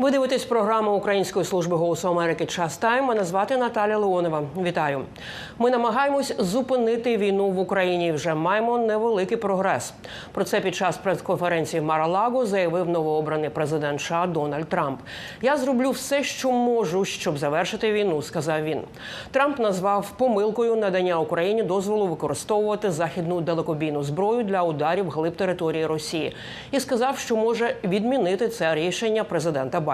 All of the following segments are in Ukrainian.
Ви дивитесь програму Української служби голосу Америки Час Тайм. Мене звати Наталя Леонова. Вітаю. Ми намагаємось зупинити війну в Україні. Вже маємо невеликий прогрес. Про це під час прес-конференції Маралаго заявив новообраний президент США Дональд Трамп. Я зроблю все, що можу, щоб завершити війну, сказав він. Трамп назвав помилкою надання Україні дозволу використовувати західну далекобійну зброю для ударів глиб території Росії і сказав, що може відмінити це рішення президента Байдена.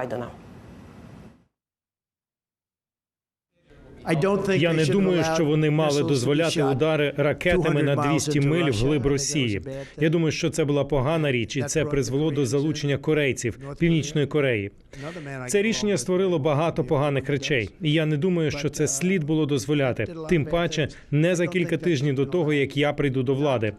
Я не думаю, що вони мали дозволяти удари ракетами на 200 миль вглиб Росії. Я думаю, що це була погана річ, і це призвело до залучення корейців Північної Кореї. Це рішення створило багато поганих речей, і я не думаю, що це слід було дозволяти. Тим паче, не за кілька тижнів до того, як я прийду до влади.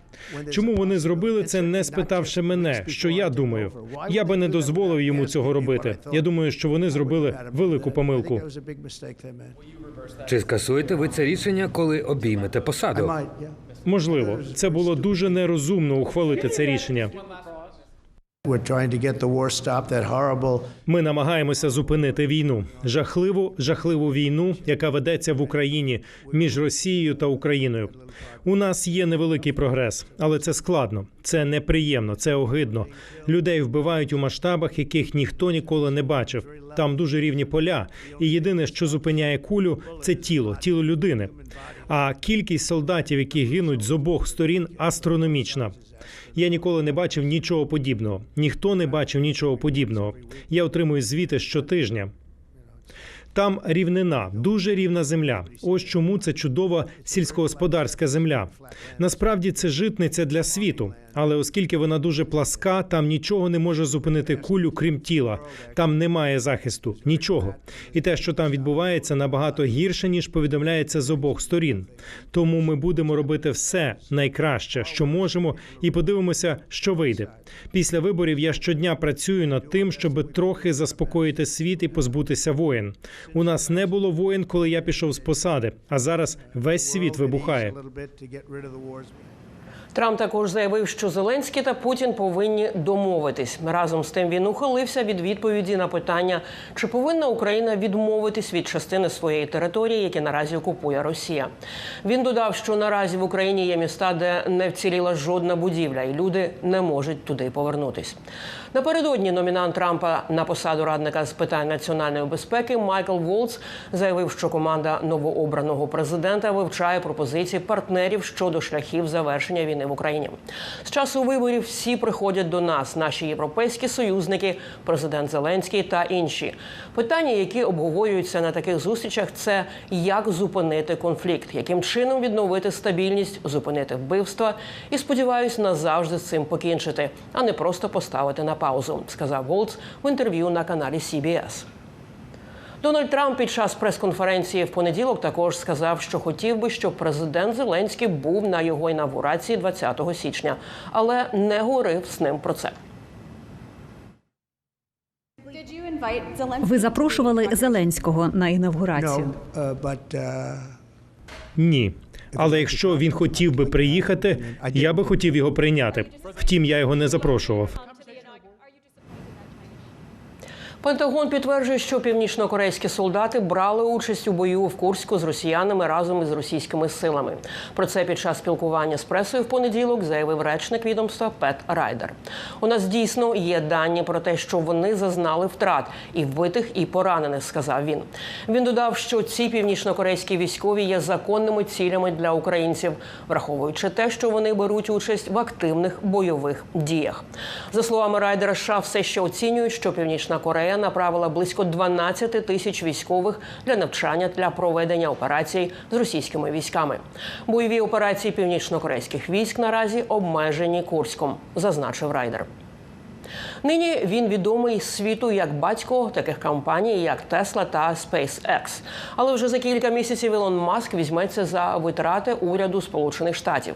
Чому вони зробили це, не спитавши мене, що я думаю? Я би не дозволив йому цього робити. Я думаю, що вони зробили велику помилку. Чи скасуєте ви це рішення, коли обіймете посаду? Можливо, це було дуже нерозумно ухвалити це рішення. Ми намагаємося зупинити війну, жахливу, жахливу війну, яка ведеться в Україні між Росією та Україною. У нас є невеликий прогрес, але це складно, це неприємно, це огидно. Людей вбивають у масштабах, яких ніхто ніколи не бачив. Там дуже рівні поля, і єдине, що зупиняє кулю, це тіло, тіло людини. А кількість солдатів, які гинуть з обох сторін, астрономічна. Я ніколи не бачив нічого подібного. Ніхто не бачив нічого подібного. Я отримую звіти щотижня. Там рівнина, дуже рівна земля. Ось чому це чудова сільськогосподарська земля. Насправді це житниця для світу, але оскільки вона дуже пласка, там нічого не може зупинити кулю, крім тіла. Там немає захисту, нічого. І те, що там відбувається, набагато гірше ніж повідомляється з обох сторін. Тому ми будемо робити все найкраще, що можемо, і подивимося, що вийде. Після виборів я щодня працюю над тим, щоб трохи заспокоїти світ і позбутися воєн. У нас не було воєн, коли я пішов з посади, а зараз весь світ вибухає. Трамп також заявив, що Зеленський та Путін повинні домовитись. Разом з тим він ухилився від відповіді на питання, чи повинна Україна відмовитись від частини своєї території, які наразі окупує Росія. Він додав, що наразі в Україні є міста, де не вціліла жодна будівля, і люди не можуть туди повернутись. Напередодні номінант Трампа на посаду радника з питань національної безпеки Майкл Волц заявив, що команда новообраного президента вивчає пропозиції партнерів щодо шляхів завершення війни в Україні. З часу виборів всі приходять до нас, наші європейські союзники, президент Зеленський та інші. Питання, які обговорюються на таких зустрічах, це як зупинити конфлікт, яким чином відновити стабільність, зупинити вбивства і сподіваюсь назавжди з цим покінчити, а не просто поставити на паузу, сказав Волц в інтерв'ю на каналі CBS. Дональд Трамп під час прес-конференції в понеділок також сказав, що хотів би, щоб президент Зеленський був на його інавгурації 20 січня, але не говорив з ним про це. Ви запрошували Зеленського на інавгурацію. Ні. Але якщо він хотів би приїхати, я би хотів його прийняти. Втім, я його не запрошував. Пентагон підтверджує, що північно-корейські солдати брали участь у бою в Курську з росіянами разом із російськими силами. Про це під час спілкування з пресою в понеділок заявив речник відомства Пет Райдер. У нас дійсно є дані про те, що вони зазнали втрат і вбитих, і поранених. Сказав він. Він додав, що ці північно-корейські військові є законними цілями для українців, враховуючи те, що вони беруть участь в активних бойових діях. За словами Райдера, США все ще оцінюють, що Північна Корея направила близько 12 тисяч військових для навчання для проведення операцій з російськими військами. Бойові операції північно-корейських військ наразі обмежені Курськом, зазначив Райдер. Нині він відомий світу як батько таких компаній, як Tesla та SpaceX. Але вже за кілька місяців Ілон Маск візьметься за витрати уряду Сполучених Штатів.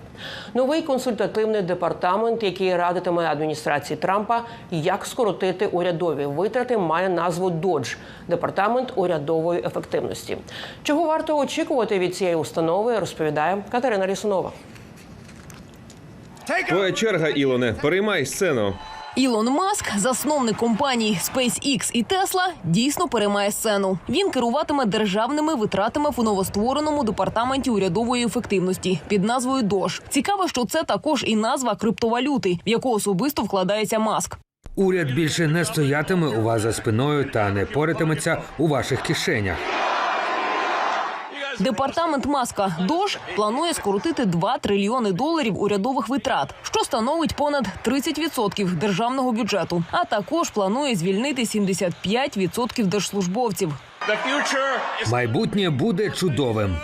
Новий консультативний департамент, який радитиме адміністрації Трампа, як скоротити урядові витрати, має назву DOGE – департамент урядової ефективності. Чого варто очікувати від цієї установи, розповідає Катерина Рісунова. Твоя черга, Ілоне, переймай сцену. Ілон Маск, засновник компаній SpaceX і Tesla, дійсно переймає сцену. Він керуватиме державними витратами в новоствореному департаменті урядової ефективності під назвою DOJ. Цікаво, що це також і назва криптовалюти, в яку особисто вкладається Маск. Уряд більше не стоятиме у вас за спиною та не поритиметься у ваших кишенях. Департамент Маска ДОЖ планує скоротити 2 трильйони доларів урядових витрат, що становить понад 30% державного бюджету. А також планує звільнити 75% держслужбовців. Майбутнє буде чудовим.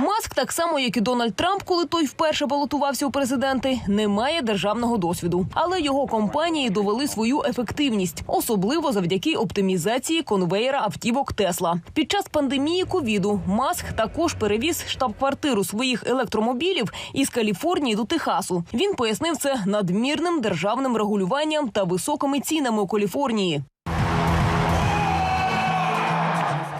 Маск, так само як і Дональд Трамп, коли той вперше балотувався у президенти, не має державного досвіду, але його компанії довели свою ефективність, особливо завдяки оптимізації конвеєра автівок Тесла. Під час пандемії ковіду Маск також перевіз штаб-квартиру своїх електромобілів із Каліфорнії до Техасу. Він пояснив це надмірним державним регулюванням та високими цінами у Каліфорнії.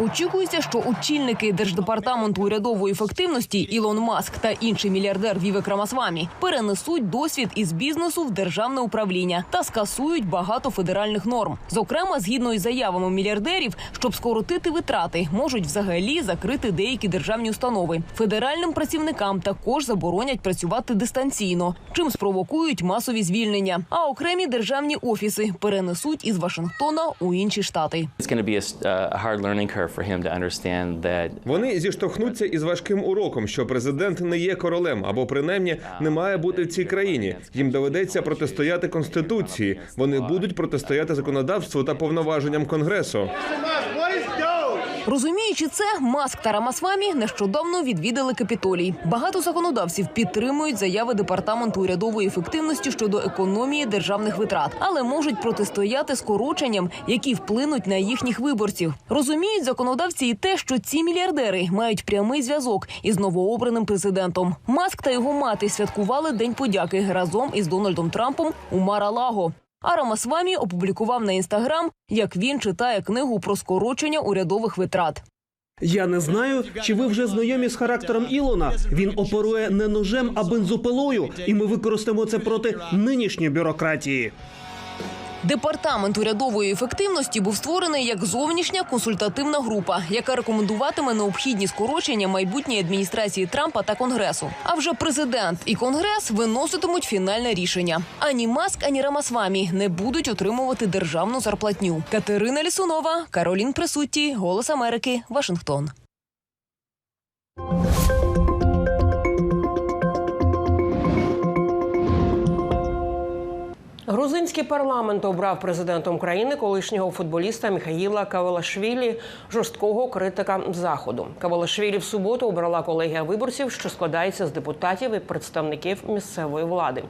Очікується, що очільники держдепартаменту урядової ефективності Ілон Маск та інший мільярдер Вівек Рамасвамі перенесуть досвід із бізнесу в державне управління та скасують багато федеральних норм. Зокрема, згідно із заявами мільярдерів, щоб скоротити витрати, можуть взагалі закрити деякі державні установи. Федеральним працівникам також заборонять працювати дистанційно, чим спровокують масові звільнення. А окремі державні офіси перенесуть із Вашингтона у інші штати. It's going for him to understand that Вони зіштовхнуться із важким уроком, що президент не є королем або принаймні не має бути в цій країні. Їм доведеться протистояти конституції. Вони будуть протистояти законодавству та повноваженням конгресу. Розуміючи це, Маск та Рамасвамі нещодавно відвідали капітолій. Багато законодавців підтримують заяви департаменту урядової ефективності щодо економії державних витрат, але можуть протистояти скороченням, які вплинуть на їхніх виборців. Розуміють законодавці і те, що ці мільярдери мають прямий зв'язок із новообраним президентом. Маск та його мати святкували День подяки разом із Дональдом Трампом у Мара-Лаго. А Рамасвамі опублікував на інстаграм, як він читає книгу про скорочення урядових витрат. Я не знаю, чи ви вже знайомі з характером Ілона. Він оперує не ножем, а бензопилою, і ми використаємо це проти нинішньої бюрократії. Департамент урядової ефективності був створений як зовнішня консультативна група, яка рекомендуватиме необхідні скорочення майбутньої адміністрації Трампа та Конгресу. А вже президент і Конгрес виноситимуть фінальне рішення. Ані Маск, ані Рамасвамі не будуть отримувати державну зарплатню. Катерина Лісунова, Каролін Присутті, Голос Америки, Вашингтон. Грузинський парламент обрав президентом країни колишнього футболіста Міхаїла Кавалашвілі, жорсткого критика заходу. Кавалашвілі в суботу обрала колегія виборців, що складається з депутатів і представників місцевої влади.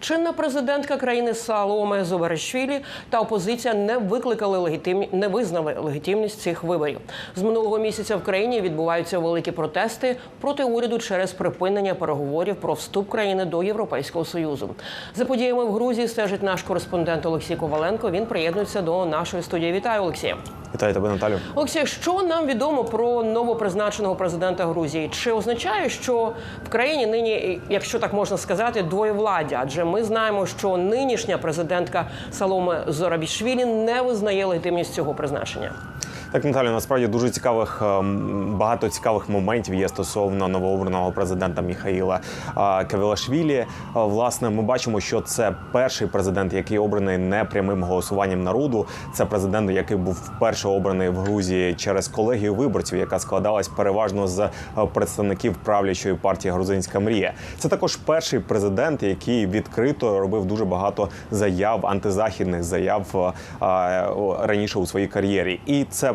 Чинна президентка країни Саломе Зоверешвілі та опозиція не викликали легітимні, не визнали легітимність цих виборів. З минулого місяця в країні відбуваються великі протести проти уряду через припинення переговорів про вступ країни до Європейського союзу. За подіями в Грузії стежить наш кореспондент Олексій Коваленко. Він приєднується до нашої студії. Вітаю, Олексія. Вітаю тебе, Наталю. Олексій, що нам відомо про новопризначеного президента Грузії? Чи означає, що в країні нині, якщо так можна сказати, двоєвладдя? Адже ми знаємо, що нинішня президентка Саломе Зорабішвілі не визнає легітимність цього призначення. Так, Наталю, насправді дуже цікавих ем, багато цікавих моментів є стосовно новообраного президента Міхаїла е, Кавілашвілі. Е, Власне, ми бачимо, що це перший президент, який обраний не прямим голосуванням народу. Це президент, який був вперше обраний в Грузії через колегію виборців, яка складалась переважно з е, представників правлячої партії Грузинська мрія. Це також перший президент, який відкрито робив дуже багато заяв, антизахідних заяв раніше у своїй кар'єрі. І це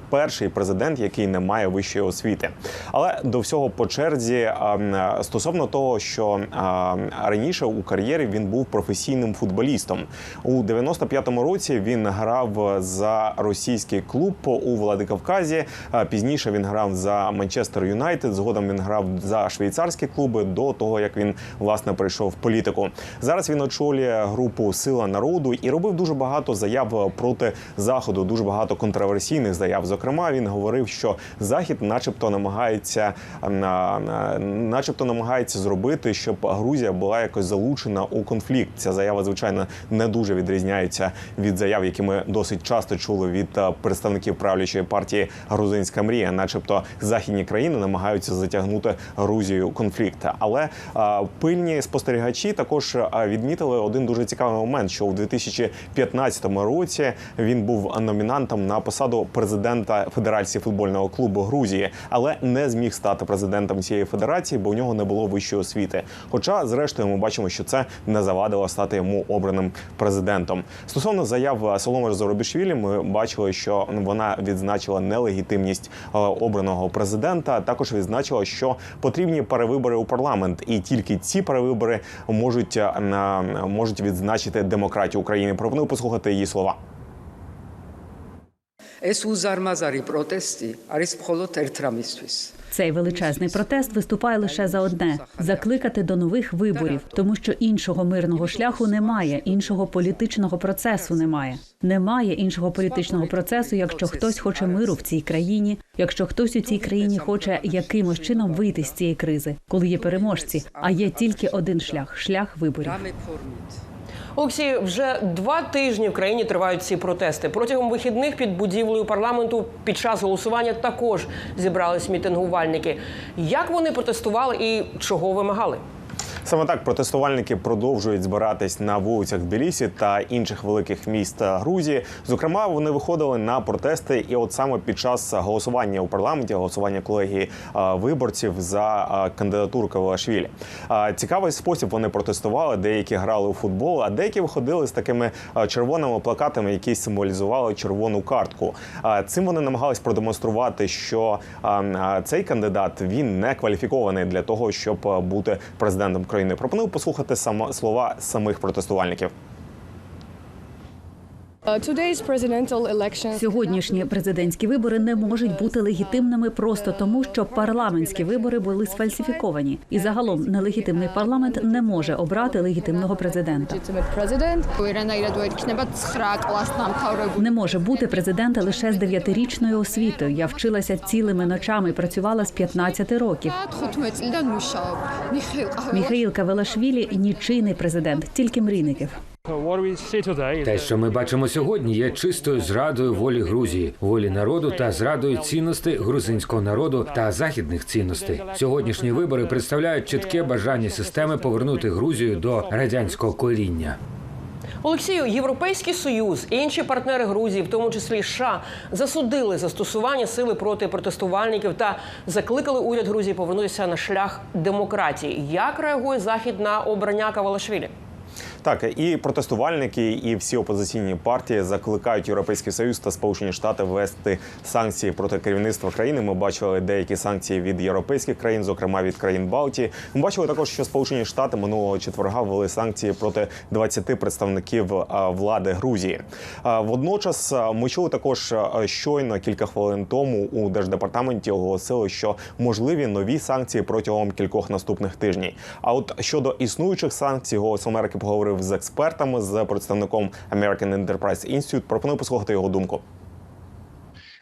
перший президент, який не має вищої освіти. Але до всього по черзі ем, стосовно того, що ем, раніше у кар'єрі він був професійним футболістом. У 95-му році він грав за російський клуб у Владикавказі. Е, Пізніше він грав за Манчестер Юнайтед. Згодом він грав за швейцарські клуби до того, як він власне прийшов в політику. Зараз він очолює групу Сила народу і робив дуже багато заяв проти заходу, дуже багато контроверсійних заяв. Зокрема, Зокрема, він говорив, що захід, начебто, намагається м, а, а, начебто намагається зробити, щоб Грузія була якось залучена у конфлікт. Ця заява, звичайно, не дуже відрізняється від заяв, які ми досить часто чули від представників правлячої партії Грузинська мрія, начебто західні країни намагаються затягнути Грузію у конфлікт. Але пильні спостерігачі також відмітили один дуже цікавий момент, що у 2015 році він був номінантом на посаду президента Федерації футбольного клубу Грузії, але не зміг стати президентом цієї федерації, бо у нього не було вищої освіти. Хоча, зрештою, ми бачимо, що це не завадило стати йому обраним президентом. Стосовно заяв Соломи Зоробішвілі, ми бачили, що вона відзначила нелегітимність е, обраного президента. Також відзначила, що потрібні перевибори у парламент, і тільки ці перевибори можуть е, можуть відзначити демократію України. Пропоную послухати її слова ეს უზარმაზარი პროტესტი არის მხოლოდ ერთ რამისთვის. Цей величезний протест виступає лише за одне закликати до нових виборів, тому що іншого мирного шляху немає, іншого політичного процесу немає. Немає іншого політичного процесу, якщо хтось хоче миру в цій країні, якщо хтось у цій країні хоче якимось чином вийти з цієї кризи, коли є переможці. А є тільки один шлях шлях виборів. Олексій, вже два тижні в країні тривають ці протести. Протягом вихідних під будівлею парламенту під час голосування також зібрались мітингувальники. Як вони протестували і чого вимагали? Саме так протестувальники продовжують збиратись на вулицях Тбілісі та інших великих міст Грузії. Зокрема, вони виходили на протести, і от саме під час голосування у парламенті, голосування колегії е, виборців за е, кандидатуру Кавалашвілі. Е, Цікавий спосіб вони протестували. Деякі грали у футбол, а деякі виходили з такими червоними плакатами, які символізували червону картку. Цим вони намагались продемонструвати, що е, е, цей кандидат він не кваліфікований для того, щоб бути президентом країни. Пропоную послухати само слова самих протестувальників. Сьогоднішні президентські вибори не можуть бути легітимними просто тому, що парламентські вибори були сфальсифіковані, і загалом нелегітимний парламент не може обрати легітимного президента. Не може бути президента лише з дев'ятирічною освітою. Я вчилася цілими ночами, працювала з 15 років. Міхаїл Кавелашвілі нічийний президент, тільки мрійників. Те, що ми бачимо сьогодні, є чистою зрадою волі Грузії, волі народу та зрадою цінностей грузинського народу та західних цінностей. Сьогоднішні вибори представляють чітке бажання системи повернути Грузію до радянського коріння. Олексію, Європейський Союз і інші партнери Грузії, в тому числі США, засудили застосування сили проти протестувальників та закликали уряд Грузії повернутися на шлях демократії. Як реагує захід на обрання Кавалашвілі? Так, і протестувальники, і всі опозиційні партії закликають Європейський Союз та Сполучені Штати ввести санкції проти керівництва країни. Ми бачили деякі санкції від європейських країн, зокрема від країн Балтії. Ми бачили також, що Сполучені Штати минулого четверга ввели санкції проти 20 представників влади Грузії. Водночас ми чули також щойно кілька хвилин тому у держдепартаменті оголосили, що можливі нові санкції протягом кількох наступних тижнів. А от щодо існуючих санкцій, голос Америки поговорив з експертами, з представником American Enterprise Institute. Пропоную послухати його думку.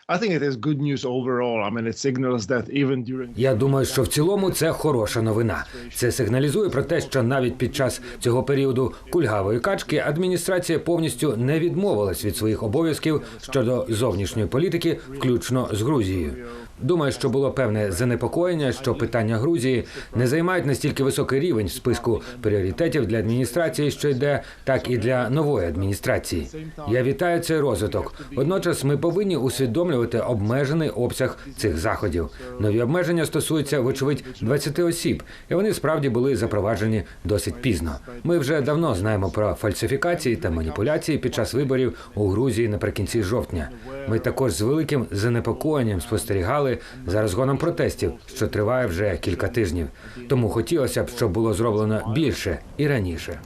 I think it is good news overall. I mean, it signals that even during Я думаю, що в цілому це хороша новина. Це сигналізує про те, що навіть під час цього періоду кульгавої качки адміністрація повністю не відмовилась від своїх обов'язків щодо зовнішньої політики, включно з Грузією. Думаю, що було певне занепокоєння, що питання Грузії не займають настільки високий рівень в списку пріоритетів для адміністрації, що йде, так і для нової адміністрації. Я вітаю цей розвиток. Водночас ми повинні усвідомлювати обмежений обсяг цих заходів. Нові обмеження стосуються, вочевидь, 20 осіб, і вони справді були запроваджені досить пізно. Ми вже давно знаємо про фальсифікації та маніпуляції під час виборів у Грузії наприкінці жовтня. Ми також з великим занепокоєнням спостерігали за розгоном протестів, що триває вже кілька тижнів. Тому хотілося б, щоб було зроблено більше і раніше.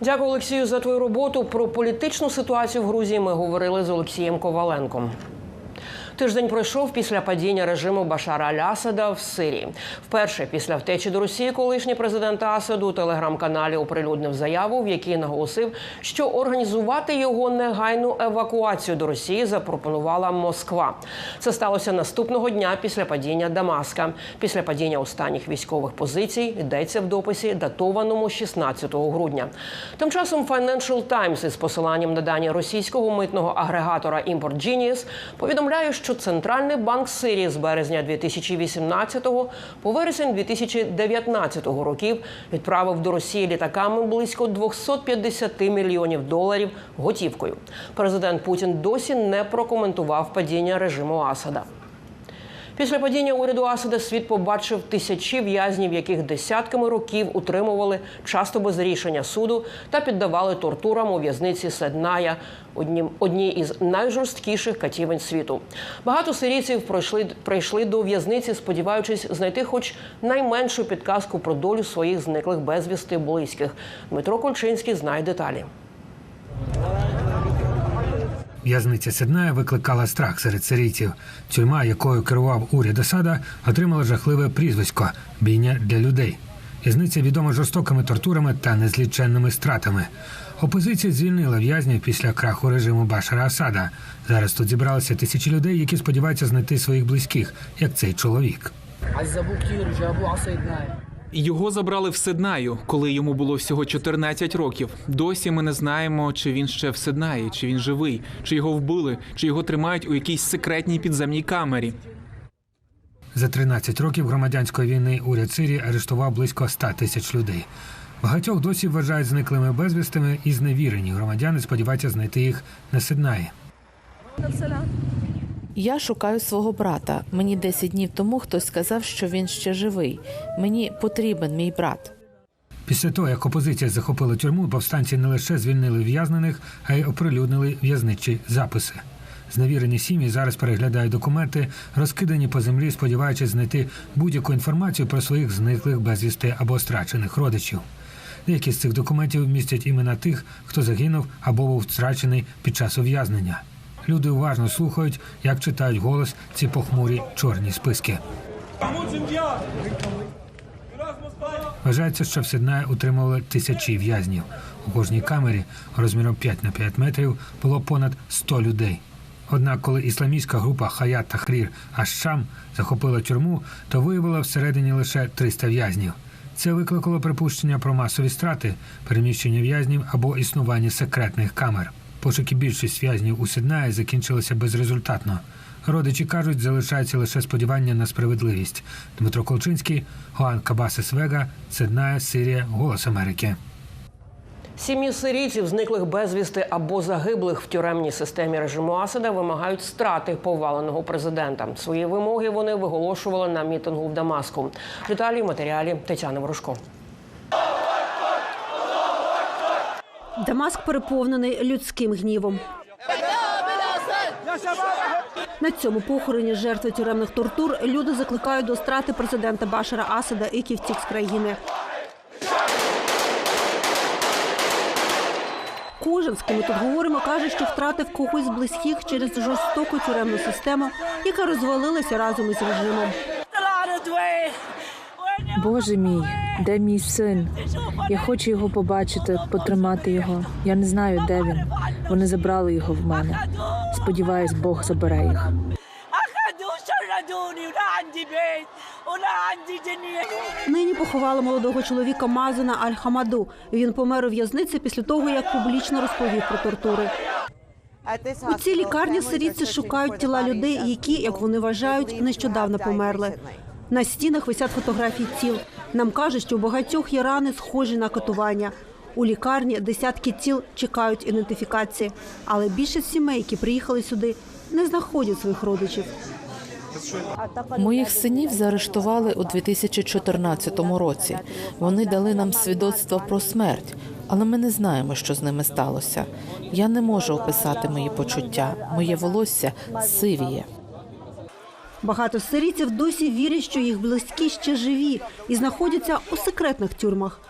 Дякую, Олексію, за твою роботу. Про політичну ситуацію в Грузії ми говорили з Олексієм Коваленком. Тиждень пройшов після падіння режиму Башара Аль-Асада в Сирії. Вперше після втечі до Росії колишній президент Асаду у телеграм-каналі оприлюднив заяву, в якій наголосив, що організувати його негайну евакуацію до Росії запропонувала Москва. Це сталося наступного дня після падіння Дамаска. Після падіння останніх військових позицій йдеться в дописі, датованому 16 грудня. Тим часом Financial Times із посиланням на дані російського митного агрегатора Import Genius повідомляє, що Центральний банк Сирії з березня 2018 по вересень 2019 років відправив до Росії літаками близько 250 мільйонів доларів готівкою. Президент Путін досі не прокоментував падіння режиму Асада. Після падіння уряду Асада світ побачив тисячі в'язнів, яких десятками років утримували часто без рішення суду та піддавали тортурам у в'язниці Седная, однім одній із найжорсткіших катівень світу. Багато сирійців пройшли прийшли до в'язниці, сподіваючись знайти хоч найменшу підказку про долю своїх зниклих безвісти близьких. Дмитро Кольчинський знає деталі. В'язниця Сидная викликала страх серед сирійців. Тюрма, якою керував уряд Асада, отримала жахливе прізвисько бійня для людей. В'язниця відома жорстокими тортурами та незліченними стратами. Опозиція звільнила в'язнів після краху режиму Башара Асада. Зараз тут зібралися тисячі людей, які сподіваються знайти своїх близьких, як цей чоловік. Його забрали в Сиднаю, коли йому було всього 14 років. Досі ми не знаємо, чи він ще в Сиднаї, чи він живий, чи його вбили, чи його тримають у якійсь секретній підземній камері. За 13 років громадянської війни уряд Сирії арештував близько 100 тисяч людей. Багатьох досі вважають зниклими безвістими і зневірені. Громадяни сподіваються знайти їх на Сиднаї. Я шукаю свого брата. Мені 10 днів тому хтось сказав, що він ще живий. Мені потрібен мій брат. Після того, як опозиція захопила тюрму, повстанці не лише звільнили в'язнених, а й оприлюднили в'язничі записи. Зневірені сім'ї зараз переглядають документи, розкидані по землі, сподіваючись знайти будь-яку інформацію про своїх зниклих безвісти або страчених родичів. Деякі з цих документів містять імена тих, хто загинув або був страчений під час ув'язнення. Люди уважно слухають, як читають голос ці похмурі чорні списки. Вважається, що в Сиднаї утримували тисячі в'язнів. У кожній камері розміром 5 на 5 метрів було понад 100 людей. Однак, коли ісламістська група Хаят Тахрір Аш-Шам захопила тюрму, то виявила всередині лише 300 в'язнів. Це викликало припущення про масові страти, переміщення в'язнів або існування секретних камер. Пошуки більшість в'язнів у Сиднаї закінчилися безрезультатно. Родичі кажуть, залишається лише сподівання на справедливість. Дмитро Колчинський, Гоан Кабасес Вега, Сидная, Сирія, Голос Америки. Сім'ї сирійців, зниклих безвісти або загиблих в тюремній системі режиму Асада, вимагають страти поваленого президента. Свої вимоги вони виголошували на мітингу в Дамаску. Деталі матеріалі Тетяни Ворожко. Дамаск переповнений людським гнівом. На цьому похороні жертви тюремних тортур люди закликають до страти президента Башара Асада, який втік з країни. Кожен, з ким ми тут говоримо, каже, що втратив когось з близьких через жорстоку тюремну систему, яка розвалилася разом із режимом. Боже мій, де мій син? Я хочу його побачити, потримати його. Я не знаю, де він. Вони забрали його в мене. Сподіваюсь, Бог забере їх. Нині поховали молодого чоловіка Мазена Аль-Хамаду. Він помер у в'язниці після того, як публічно розповів про тортури. У цій лікарні сирійці шукають тіла людей, які, як вони вважають, нещодавно померли. На стінах висять фотографії тіл. Нам кажуть, що у багатьох є рани, схожі на катування. У лікарні десятки тіл чекають ідентифікації, але більшість сімей, які приїхали сюди, не знаходять своїх родичів. Моїх синів заарештували у 2014 році. Вони дали нам свідоцтво про смерть, але ми не знаємо, що з ними сталося. Я не можу описати мої почуття. Моє волосся сивіє. Багато сирійців досі вірять, що їх близькі ще живі і знаходяться у секретних тюрмах.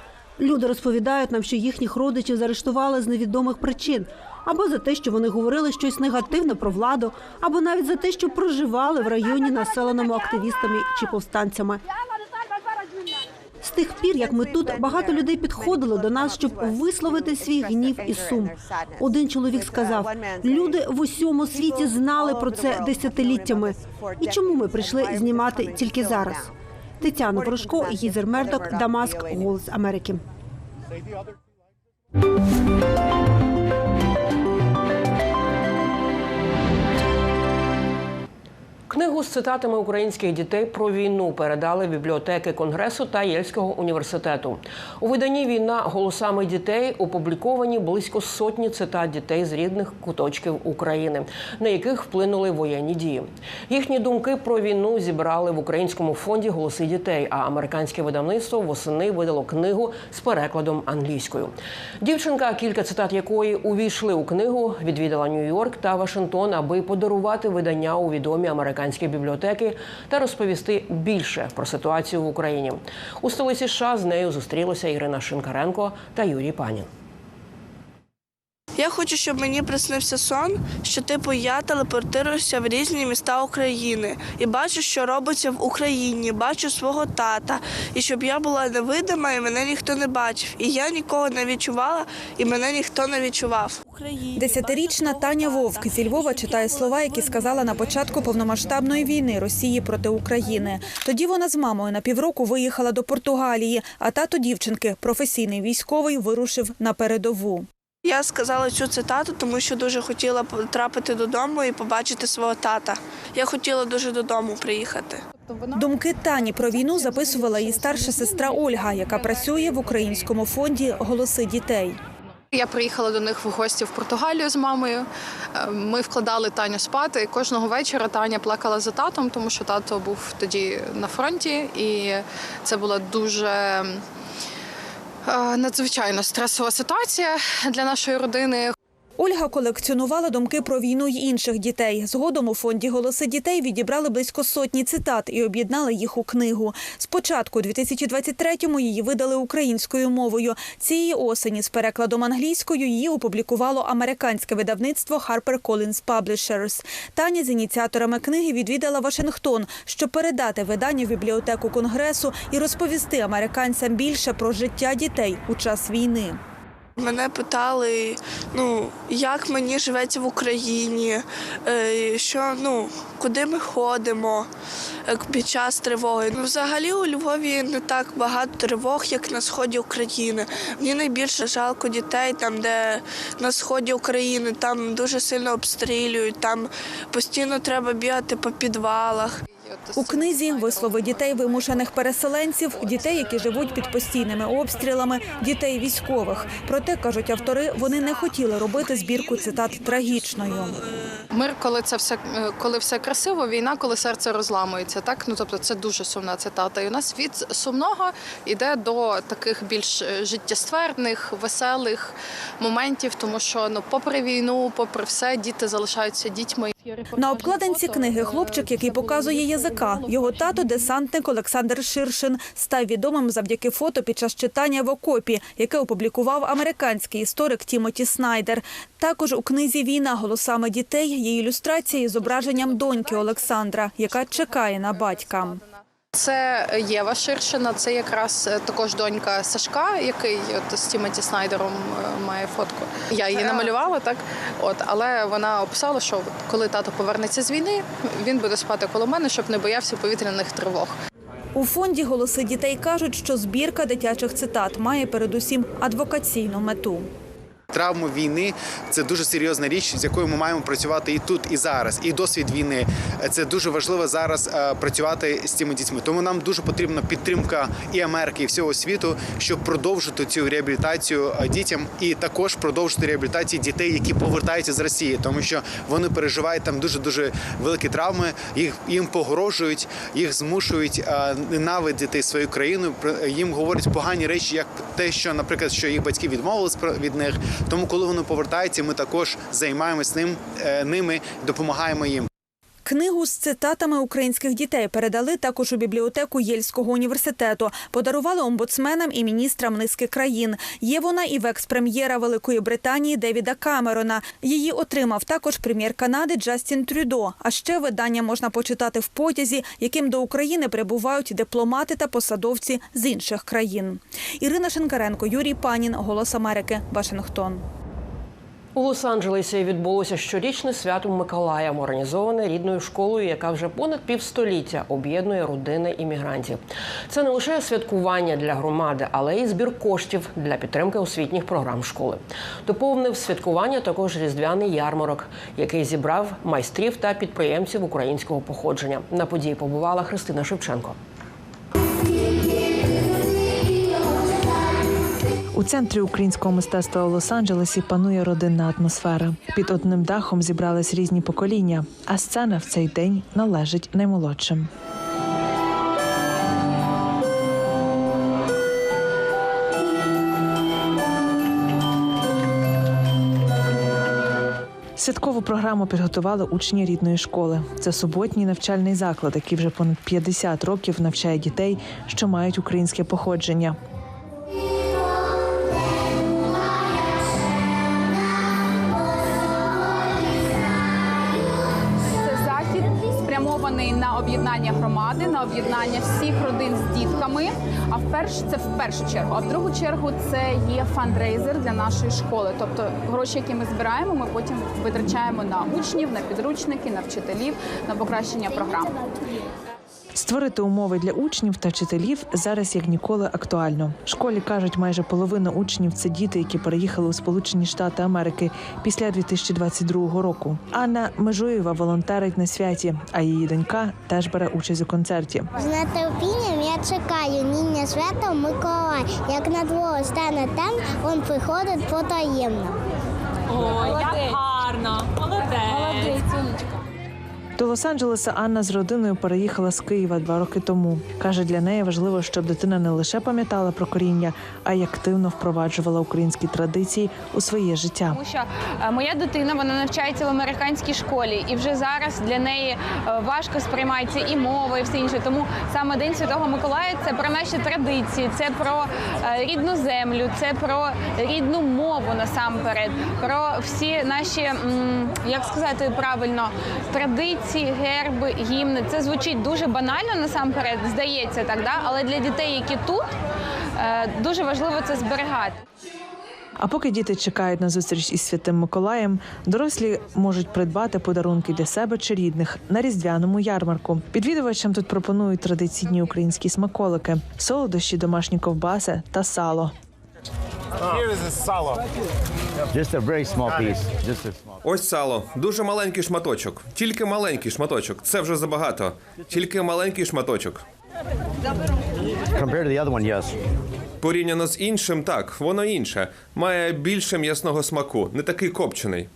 Люди розповідають нам, що їхніх родичів заарештували з невідомих причин. або за те, що вони говорили щось негативне про владу, або навіть за те, що проживали в районі, населеному активістами чи повстанцями. Тих пір, як ми тут, багато людей підходили до нас, щоб висловити свій гнів і сум. Один чоловік сказав: люди в усьому світі знали про це десятиліттями. І чому ми прийшли знімати тільки зараз? Тетяна Ворожко, Гізер Мердок, Дамаск, Голос Америки. Книгу з цитатами українських дітей про війну передали бібліотеки Конгресу та Єльського університету. У виданні Війна голосами дітей опубліковані близько сотні цитат дітей з рідних куточків України, на яких вплинули воєнні дії. Їхні думки про війну зібрали в українському фонді Голоси дітей. А американське видавництво восени видало книгу з перекладом англійською. Дівчинка, кілька цитат якої увійшли у книгу, відвідала Нью-Йорк та Вашингтон, аби подарувати видання у відомі американські бібліотеки та розповісти більше про ситуацію в Україні. У столиці США з нею зустрілися Ірина Шинкаренко та Юрій Панін. Я хочу, щоб мені приснився сон, що типу я телепортируюся в різні міста України і бачу, що робиться в Україні, бачу свого тата, і щоб я була невидима, і мене ніхто не бачив. І я нікого не відчувала, і мене ніхто не відчував. Десятирічна Таня Вовк зі Львова читає слова, які сказала на початку повномасштабної війни Росії проти України. Тоді вона з мамою на півроку виїхала до Португалії, а тато дівчинки, професійний військовий, вирушив на передову. Я сказала цю цитату, тому що дуже хотіла потрапити додому і побачити свого тата. Я хотіла дуже додому приїхати. Думки Тані про війну записувала її старша сестра Ольга, яка працює в українському фонді Голоси дітей. Я приїхала до них в гості в Португалію з мамою. Е, Ми вкладали Таню спати. І кожного вечора Таня плакала за татом, тому що тато був тоді на фронті, і це була дуже надзвичайно стресова ситуація для нашої родини. Ольга колекціонувала думки про війну й інших дітей. Згодом у фонді голоси дітей відібрали близько сотні цитат і об'єднали їх у книгу. Спочатку, у 2023-му її видали українською мовою. Цієї осені з перекладом англійською її опублікувало американське видавництво HarperCollins Publishers. Таня з ініціаторами книги відвідала Вашингтон, щоб передати видання в бібліотеку конгресу і розповісти американцям більше про життя дітей у час війни. Мене питали, ну як мені живеться в Україні, е, що ну куди ми ходимо е, під час тривоги. Ну, взагалі у Львові не так багато тривог, як на сході України. Мені найбільше жалко дітей там, де на сході України, там дуже сильно обстрілюють, там постійно треба бігати по підвалах. У книзі вислови дітей вимушених переселенців, дітей, які живуть під постійними обстрілами, дітей військових. Проте кажуть автори, вони не хотіли робити збірку цитат трагічною. Мир, коли це все е, коли все красиво, війна, коли серце розламується. Так ну тобто це дуже сумна цитата. І у нас від сумного йде до таких більш е, життєстверних, веселих моментів, тому що ну, попри війну, попри все, діти залишаються дітьми. На обкладинці книги хлопчик, який показує язика. Його тато, десантник Олександр Ширшин, став відомим завдяки фото під час читання в окопі, яке опублікував американський історик Тімоті Снайдер. Також у книзі Війна голосами дітей є ілюстрація із зображенням доньки Олександра, яка чекає на батька. Це Єва Ширшина, це якраз е, також донька Сашка, який от з Тімоті Снайдером е, має фотку. Я її намалювала, так от, але вона описала, що коли тато повернеться з війни, він буде спати коло мене, щоб не боявся повітряних тривог. У фонді голоси дітей кажуть, що збірка дитячих цитат має передусім адвокаційну мету. Травма війни це дуже серйозна річ, з якою ми маємо працювати і тут, і зараз. І досвід війни це дуже важливо зараз е, працювати з цими дітьми. Тому нам дуже потрібна підтримка і Америки, і всього світу, щоб продовжити цю реабілітацію е, дітям, і також продовжити реабілітацію дітей, які повертаються з Росії, тому що вони переживають там дуже дуже великі травми. Їх їм погрожують, їх змушують е, ненавидіти свою країну. Їм говорять погані речі, як те, що, наприклад, що їх батьки відмовились від них. Тому, коли вони повертаються, ми також займаємось ним е, ними, допомагаємо їм. Книгу з цитатами українських дітей передали також у бібліотеку Єльського університету. Подарували омбудсменам і міністрам низки країн. Є вона і в екс-прем'єра Великої Британії Девіда Камерона. Її отримав також прем'єр Канади Джастін Трюдо. А ще видання можна почитати в потязі, яким до України прибувають дипломати та посадовці з інших країн. Ірина Шенкаренко, Юрій Панін, Голос Америки, Вашингтон. У Лос-Анджелесі відбулося щорічне свято Миколая, організоване рідною школою, яка вже понад півстоліття об'єднує родини іммігрантів. Це не лише святкування для громади, але й збір коштів для підтримки освітніх програм школи. Доповнив святкування також різдвяний ярмарок, який зібрав майстрів та підприємців українського походження. На події побувала Христина Шевченко. У центрі українського мистецтва у Лос-Анджелесі панує родинна атмосфера. Під одним дахом зібрались різні покоління, а сцена в цей день належить наймолодшим. Святкову програму підготували учні рідної школи. Це суботній навчальний заклад, який вже понад 50 років навчає дітей, що мають українське походження. На об'єднання громади, на об'єднання всіх родин з дітками. А вперше це в першу чергу. А в другу чергу це є фандрейзер для нашої школи. Тобто гроші, які ми збираємо, ми потім витрачаємо на учнів, на підручники, на вчителів, на покращення програм. Створити умови для учнів та вчителів зараз як ніколи актуально. В школі кажуть, майже половина учнів це діти, які переїхали у Сполучені Штати Америки після 2022 року. Анна Межуєва волонтерить на святі, а її донька теж бере участь у концерті. З нетерпінням я чекаю ніня свято Миколай. Як на двору стане тем, він приходить потаємно. О, як гарно! Молодець! До Лос-Анджелеса Анна з родиною переїхала з Києва два роки тому. каже, для неї важливо, щоб дитина не лише пам'ятала про коріння, а й активно впроваджувала українські традиції у своє життя. Тому що е, моя дитина вона навчається в американській школі, і вже зараз для неї е, важко сприймається і мова, і все інше. Тому саме День Святого Миколая це про наші традиції, це про е, рідну землю, це про рідну мову насамперед, про всі наші, як сказати правильно, традиції, герби, гімни. Це звучить дуже банально насамперед, здається так, да? але для дітей, які тут, е, дуже важливо це зберігати. А поки діти чекають на зустріч із святим Миколаєм, дорослі можуть придбати подарунки для себе чи рідних на різдвяному ярмарку. Підвідувачам тут пропонують традиційні українські смаколики, солодощі, домашні ковбаси та сало. Just a very small piece. Just a small. Ось сало, дуже маленький шматочок. Тільки маленький шматочок. Це вже забагато. Тільки маленький шматочок. Compared to the other one, yes. Порівняно з іншим, так, воно інше. Має більше м'ясного смаку, не такий копчений.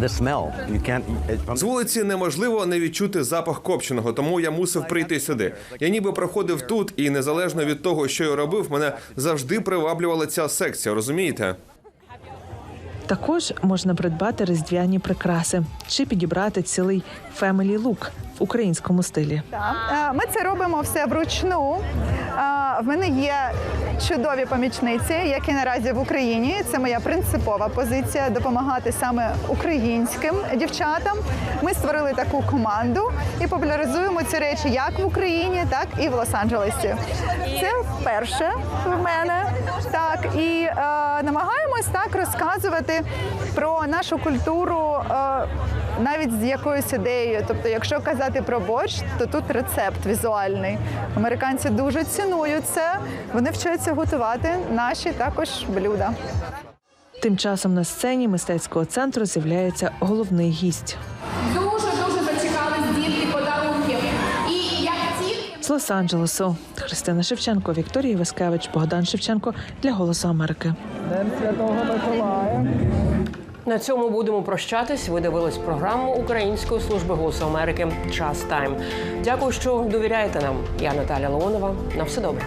The smell, you can't. З вулиці неможливо не відчути запах копченого, тому я мусив прийти сюди. Я ніби проходив тут, і незалежно від того, що я робив, мене завжди приваблювала ця секція, розумієте? Також можна придбати різдвяні прикраси чи підібрати цілий family look в українському стилі. Е, Ми це робимо все вручну. Е, В мене є чудові помічниці, які наразі в Україні. Це моя принципова позиція допомагати саме українським дівчатам. Ми створили таку команду і популяризуємо ці речі як в Україні, так і в Лос-Анджелесі. Це вперше в мене. Так і е, намагаємось так розказувати про нашу культуру. Е, навіть з якоюсь ідеєю. Тобто, якщо казати про борщ, то тут рецепт візуальний. Американці дуже цінують це. Вони вчаться готувати наші також блюда. Тим часом на сцені мистецького центру з'являється головний гість. Дуже дуже зачекались дітки подарунків. І як тільки З Лос-Анджелесу Христина Шевченко, Вікторія Вискевич, Богдан Шевченко для Голосу Америки. День Святого Миколая. На цьому будемо прощатись. Ви дивились програму Української служби голосу Америки Час Тайм. Дякую, що довіряєте нам. Я Наталя Леонова. На все добре.